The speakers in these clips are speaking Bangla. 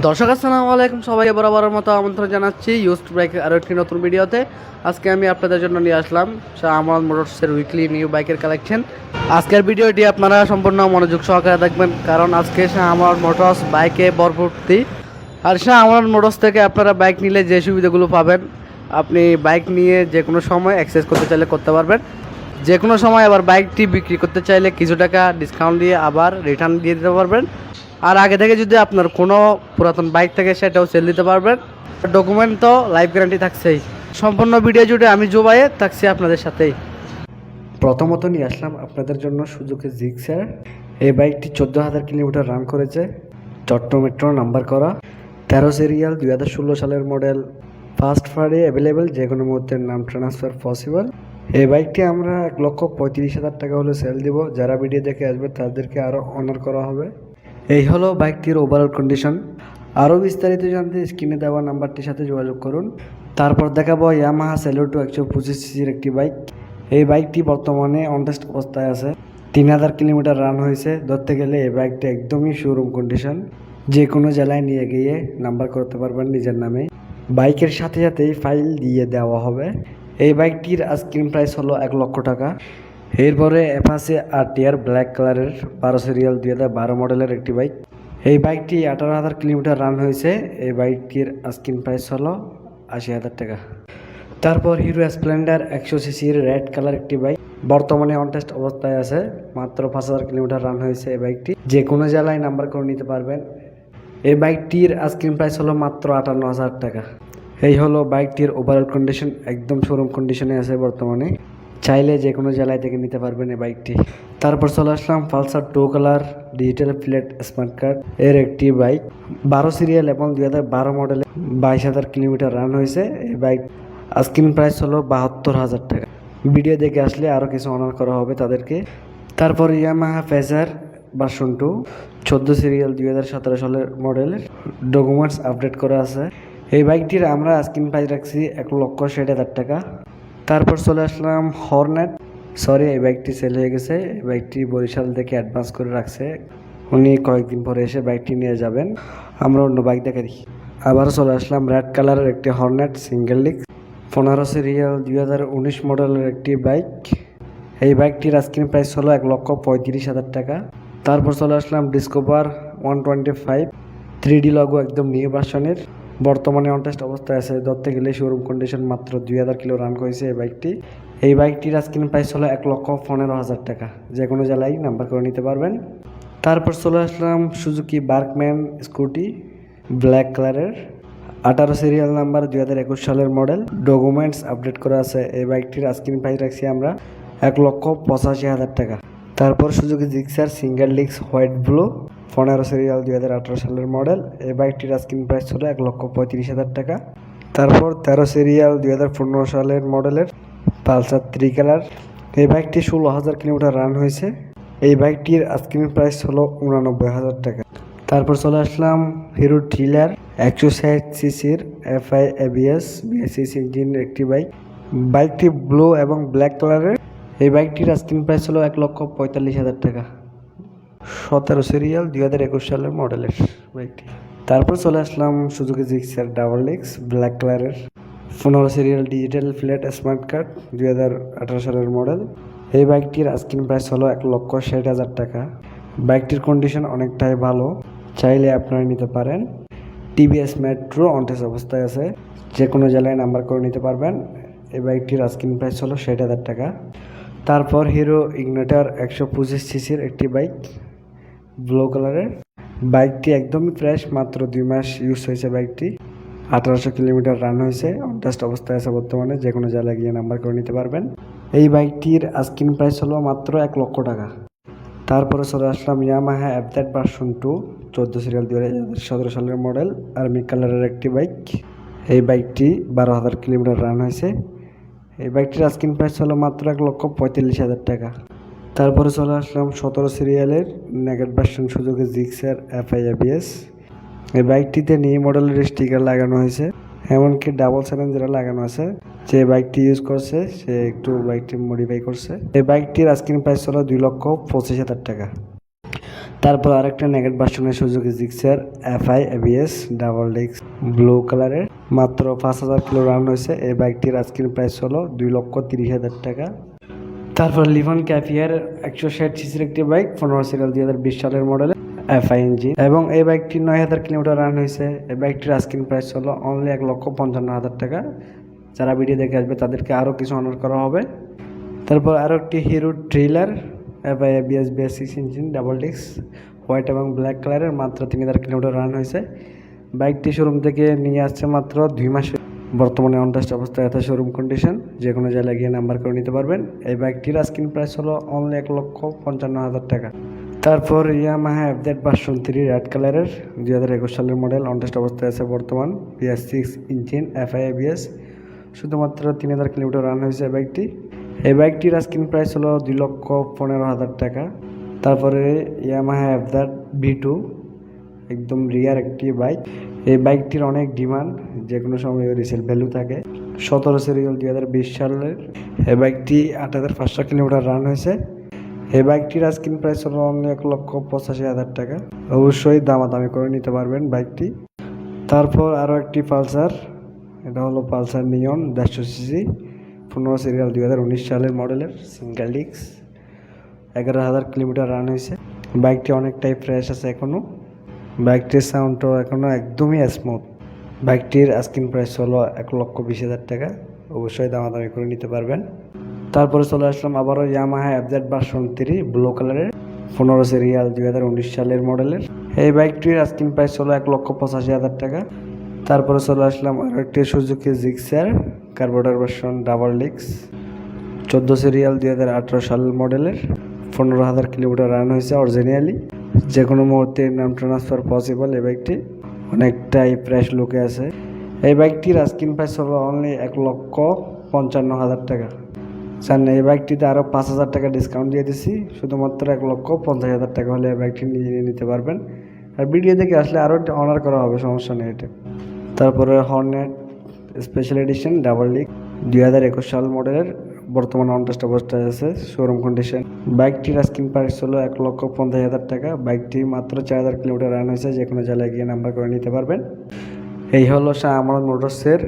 দর্শক, আসসালামু আলাইকুম। সবাইকে বরাবরের মতো আমন্ত্রণ জানাচ্ছি ইউস্ট বাইকের আরও একটি নতুন ভিডিওতে। আজকে আমি আপনাদের জন্য নিয়ে আসলাম শাহ আমার মোটরসের উইকলি নিউ বাইকের কালেকশন আজকের ভিডিওটি আপনারা সম্পূর্ণ মনোযোগ সহকারে দেখবেন, কারণ আজকে শাহ আমাদ মোটরস বাইকে ভরপুর্তি আর শাহ আমার মোটরস থেকে আপনারা বাইক নিলে যে সুবিধাগুলো পাবেন, আপনি বাইক নিয়ে যে কোনো সময় অ্যাক্সেস করতে চাইলে করতে পারবেন। যে কোনো সময় আবার বাইকটি বিক্রি করতে চাইলে কিছু টাকা ডিসকাউন্ট দিয়ে আবার রিটার্ন দিয়ে দিতে পারবেন। আর আগে থেকে যদি আপনার কোনো পুরাতন বাইক থাকে, সেটাও সেল দিতে পারবেন। ডকুমেন্ট তো লাইফ গ্যারান্টি থাকছেই। সম্পূর্ণ ভিডিও জুড়ে আমি জোবাইয়ে থাকছি আপনাদের সাথেই। প্রথমত নিয়ে আসলাম আপনাদের জন্য সুজুকি জিক্সার এই বাইকটি চোদ্দ হাজার কিলোমিটার রান করেছে। চট্ট মেট্রো নাম্বার করা। তেরো সিরিয়াল দুই হাজার ষোলো সালের মডেল ফার্স্ট ফারে অ্যাভেলেবেল যে কোনো মুহূর্তে নাম ট্রান্সফার পসিবল এই বাইকটি আমরা এক লক্ষ পঁয়ত্রিশ হাজার টাকা হলে সেল দিব। যারা ভিডিও দেখে আসবে, তাদেরকে আরও অনার করা হবে। এই হলো বাইকটির ওভারঅল কন্ডিশন আরও বিস্তারিত জানতে স্ক্রিনে দেওয়া নাম্বারটির সাথে যোগাযোগ করুন। তারপর দেখাবো ইয়ামাহা সেলোটু একশো পঁচিশ সিসির একটি বাইক এই বাইকটি বর্তমানে অনটেস্ট অবস্থায় আছে। তিন হাজার কিলোমিটার রান হয়েছে। ধরতে গেলে এই বাইকটি একদমই শোরুম কন্ডিশন যে কোনো জেলায় নিয়ে গিয়ে নাম্বার করতে পারবেন নিজের নামে। বাইকের সাথে সাথেই ফাইল দিয়ে দেওয়া হবে। এই বাইকটির আস্ক্রিন প্রাইস হলো এক লক্ষ টাকা। এরপরে অ্যাপাসে আর টিয়ার ব্ল্যাক কালারের বারো সিরিয়াল দুই হাজার বারো মডেলের একটি বাইক এই বাইকটি আঠারো হাজার কিলোমিটার রান হয়েছে। এই বাইকটির আস্কিন প্রাইস হলো আশি হাজার টাকা। তারপর হিরো স্প্লেন্ডার একশো সিসির রেড কালার একটি বাইক বর্তমানে অনটেস্ট অবস্থায় আছে। মাত্র পাঁচ হাজার কিলোমিটার রান হয়েছে এই বাইকটি যে কোনো জেলায় নাম্বার করে নিতে পারবেন। এই বাইকটির আস্ক্রিন প্রাইস হলো মাত্র আটান্ন হাজার টাকা। এই হলো বাইকটির ওভারঅল কন্ডিশন একদম শোরুম কন্ডিশনে আছে বর্তমানে। চাইলে যে কোনো জেলায় থেকে নিতে পারবেন এই বাইকটি। তারপর চলে আসলাম Pulsar two colour digital plate smart card. এর একটি বাইক, বারো সিরিয়াল এবং দুই হাজার বারো মডেলে বাইশ হাজার কিলোমিটার রান হয়েছে। এই বাইক আস্কিন প্রাইস হলো বাহাত্তর হাজার টাকা। ভিডিও দেখে আসলে আরও কিছু অনার করা হবে তাদেরকে। তারপর ইয়ামাহা ফেজার ভার্সন টু, চোদ্দ সিরিয়াল দুই হাজার সতেরো সালের মডেলের ডকুমেন্টস আপডেট করা আছে। এই বাইকটির আমরা স্ক্রিন প্রাইস রাখছি এক লক্ষ ষাট হাজার টাকা। তারপর চলে আসলাম হর্নেট সরি এই বাইকটি সেল হয়ে গেছে। এই বাইকটি বরিশাল থেকে অ্যাডভান্স করে রাখছে। উনি কয়েকদিন পরে এসে বাইকটি নিয়ে যাবেন। আমরা অন্য বাইক দেখে। দিই আবারও চলে আসলাম রেড কালারের একটি হর্নেট সিঙ্গেল লিক পনেরো সিরিয়াল দুই হাজার উনিশ মডেলের একটি বাইক এই বাইকটির আস্কিন প্রাইস হলো এক লক্ষ পঁয়ত্রিশ হাজার টাকা। তারপর চলে আসলাম Discover one twenty five three D logo একদম নিউ ভার্সনের বর্তমানে অনটেস্ট অবস্থায় আছে। ধরতে গেলে শোরুম কন্ডিশন মাত্র দুই হাজার কিলো রান করেছে এই বাইকটি এই বাইকটির আস্কিন প্রাইস হলো এক লক্ষ পনেরো হাজার টাকা। যে কোনো জেলায় নাম্বার করে নিতে পারবেন। তারপর চলে আসলাম সুজুকি বার্কম্যান স্কুটি ব্ল্যাক কালারের আঠারো সিরিয়াল নাম্বার দুই হাজার একুশ সালের মডেল ডকুমেন্টস আপডেট করা আছে। এই বাইকটির আস্কিন প্রাইস রাখছি আমরা এক লক্ষ পঁচাশি হাজার টাকা। তারপর সুজুকি জিক্সার সিঙ্গেল লিক্স হোয়াইট ব্লু পনেরো সিরিয়াল দুই হাজার আঠারো সালের মডেল এই বাইকটির আস্কিন প্রাইস ছিল এক লক্ষ পঁয়ত্রিশ হাজার টাকা। তারপর তেরো সিরিয়াল দুই হাজার পনেরো সালের মডেলের পালসার থ্রি কালার এই বাইকটি ষোলো হাজার কিলোমিটার রান হয়েছে। এই বাইকটির আস্কিন প্রাইস হলো উনানব্বই হাজার টাকা। তারপর চলে আসলাম হিরো ট্রিলার একশো ষাট সিসির এফআই এবিএস বিএসসি ইঞ্জিনের একটি বাইক বাইকটি ব্লু এবং ব্ল্যাক কালারের এই বাইকটির আস্কিন প্রাইস হলো এক লক্ষ পঁয়তাল্লিশ হাজার টাকা। সতেরো সিরিয়াল দুই হাজার একুশ সালের মডেলের বাইকটি তারপর চলে আসলাম Suzuki Gixxer double X black কালারের পনেরো serial digital flat smart card দুই হাজার আঠারো সালের মডেল এই বাইকটির আস্কিন প্রাইস হলো এক লক্ষ ষাট হাজার টাকা। বাইকটির কন্ডিশন অনেকটাই ভালো, চাইলে আপনারা নিতে পারেন। টিভিএস মেট্রো অনটেস অবস্থায় আছে যে কোনো জেলায় নাম্বার করে নিতে পারবেন। এই বাইকটির আস্কিন প্রাইস হলো ষাট হাজার টাকা। তারপর হিরো ইগনেটার একশো পঁচিশ সিসির একটি বাইক ব্লু কালারের। বাইকটি একদমই ফ্রেশ মাত্র দুই মাস ইউজ হয়েছে বাইকটি। আঠারোশো কিলোমিটার রান হয়েছে। অনটেস্ট অবস্থায় আছে বর্তমানে। যে কোনো জায়গায় গিয়ে নাম্বার করে নিতে পারবেন। এই বাইকটির আস্কিন প্রাইস হলো মাত্র এক লক্ষ টাকা। তারপরে চলে আসলাম ইয়ামাহা অ্যাপদ্যাট ভার্সন টু চোদ্দ সিরিয়াল দু হাজার সতেরো সালের মডেল আর্মি কালারের একটি বাইক এই বাইকটি বারো হাজার কিলোমিটার রান হয়েছে। এই বাইকটির আস্কিন প্রাইস হলো মাত্র এক লক্ষ পঁয়তাল্লিশ হাজার টাকা। তারপরে চলে আসলাম সতেরো সিরিয়ালের নেগেট ভার্সন সুযোগে জিক্সার এফআই এবিএস এই বাইকটিতে নিউ মডেলের স্টিকার লাগানো হয়েছে, এমনকি ডাবল স্যালেঞ্জার লাগানো আছে। যে বাইকটি ইউজ করছে, সে একটু বাইকটি মডিফাই করছে। এই বাইকটির আস্কিন প্রাইস হলো দুই লক্ষ পঁচিশ হাজার টাকা। তারপর আরেকটা নেগেট ভার্সনের সুযোগী জিক্সার এফআই এবিএস ডাবল ডিক্স ব্লু কালারের মাত্র পাঁচ হাজার কিলো রান হয়েছে, এই বাইকটির আজকের প্রাইস হলো দুই লক্ষ তিরিশ হাজার টাকা। তারপর লিভন ক্যাফিয়ার একশো ষাট সিসির একটি বাইক, পনেরো সিরিয়াল দুই হাজার বিশ সালের মডেলের এফআই ইঞ্জিন এবং এই বাইকটি নয় হাজার কিলোমিটার রান হয়েছে। এই বাইকটির আস্কিং প্রাইস হলো অনলি এক লক্ষ পঞ্চান্ন হাজার টাকা। যারা ভিডিও দেখে আসবে, তাদেরকে আরও কিছু অনার করা হবে। তারপর আরও একটি Hero trailer FI BS BS six engine double disc white এবং ব্ল্যাক কালারের মাত্র তিন হাজার কিলোমিটার রান হয়েছে। বাইকটি শোরুম থেকে নিয়ে আসছে মাত্র দুই মাসে। বর্তমানে অনটেস্ট অবস্থায় আছে শোরুম কন্ডিশন যে কোনো জায়গায় গিয়ে নাম্বার করে নিতে পারবেন। এই বাইকটির আস্কিন প্রাইস হলো অনলি এক লক্ষ পঞ্চান্ন হাজার টাকা। তারপর Yamaha update version three red কালারের দুই হাজার একুশ সালের মডেল অনটেস্ট অবস্থায় আছে বর্তমান BS six engine FI BS শুধুমাত্র তিন হাজার কিলোমিটার রান হয়েছে এই বাইকটি এই বাইকটির আস্কিন প্রাইস হলো দুই লক্ষ পনেরো হাজার টাকা। তারপরে ইয়ামাহা অ্যাপডেট ভি টু একদম রিয়ার একটি বাইক এই বাইকটির অনেক ডিমান্ড যে কোনো সময় রিসেল ভ্যালু থাকে। সতেরো সিরিয়াল দুই হাজার বিশ সালের। এই বাইকটি আট হাজার পাঁচশো কিলোমিটার রান হয়েছে। এই বাইকটির আস্কিন প্রাইস হলো এক লক্ষ পঁচাশি হাজার টাকা। অবশ্যই দামাদামি করে নিতে পারবেন বাইকটি তারপর আরও একটি পালসার। এটা হলো পালসার নিয়ন দেড়শো সিসি পনেরো সিরিয়াল দুই হাজার উনিশ সালের মডেলের সিঙ্গেল ডিক্স এগারো হাজার কিলোমিটার রান হয়েছে। বাইকটি অনেকটাই ফ্রেশ আছে এখনও বাইকটির সাউন্ডটাও এখনও একদমই স্মুথ বাইকটির আস্কিং প্রাইস হলো এক লক্ষ বিশ হাজার টাকা। অবশ্যই দামাদামি করে নিতে পারবেন। তারপরে চলে আসলাম আবারও ইয়ামাহা অ্যাবজেট ভার্সন থ্রি ব্লু কালারের পনেরো সিরিয়াল দুই হাজার উনিশ সালের মডেলের। এই বাইকটির আস্কিং প্রাইস হলো এক লক্ষ পঁচাশি হাজার টাকা। তারপরে চলে আসলাম আরও একটি Suzuki Gixxer carburettor version double ডিক্স চোদ্দ সিরিয়াল দুই হাজার আঠারো সাল মডেলের, পনেরো হাজার কিলোমিটার রান হয়েছে অরিজিনালি যে কোনো মুহূর্তে নাম ট্রান্সফার পসিবল এই বাইকটি। অনেকটাই ফ্রেশ লুকে আছে। এই বাইকটির আস্কিন প্রাইস হলো অনলি এক লক্ষ পঞ্চান্ন হাজার টাকা। স্যার, এই বাইকটিতে আরও পাঁচ হাজার টাকা ডিসকাউন্ট দিয়ে দিছি। শুধুমাত্র এক লক্ষ পঞ্চাশ হাজার টাকা হলে এই বাইকটি নিয়ে নিতে পারবেন। আর ভিডিও দেখে আসলে আরও অনার করা হবে, সমস্যা নেই এটা। তারপরে হর্নেট স্পেশাল এডিশন ডাবল লিক দুই হাজার একুশ সাল মডেলের বর্তমানে অনটেস্ট অবস্থায় আছে শোরুম কন্ডিশন বাইকটির স্ক্রিন প্রাইস হলো এক লক্ষ পঞ্চাশ হাজার টাকা। বাইকটি মাত্র চার হাজার কিলোমিটার রান হয়েছে যে কোনো জায়গায় গিয়ে নাম্বার করে নিতে পারবেন। এই হলো শাহ আমানত মোটরসের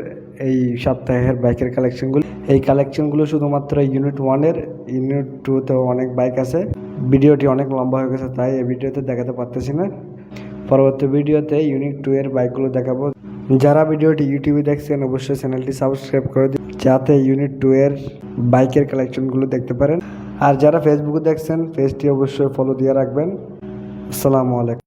এই সপ্তাহের বাইকের কালেকশনগুলি এই কালেকশনগুলো শুধুমাত্র ইউনিট ওয়ানের ইউনিট টুতেও অনেক বাইক আছে। ভিডিওটি অনেক লম্বা হয়ে গেছে, তাই এই ভিডিওতে দেখাতে পারতেছি না। পরবর্তী ভিডিওতে ইউনিট টু এর বাইকগুলো দেখাবো। যারা ভিডিওটি ইউটিউবে দেখছেন, অবশ্যই চ্যানেলটি সাবস্ক্রাইব করে দিন। যাতে ইউনিট টু এর বাইকের কালেকশনগুলো দেখতে পারেন। আর যারা ফেসবুকে দেখছেন পেজটি অবশ্যই ফলো দিয়ে রাখবেন। আসসালামু আলাইকুম।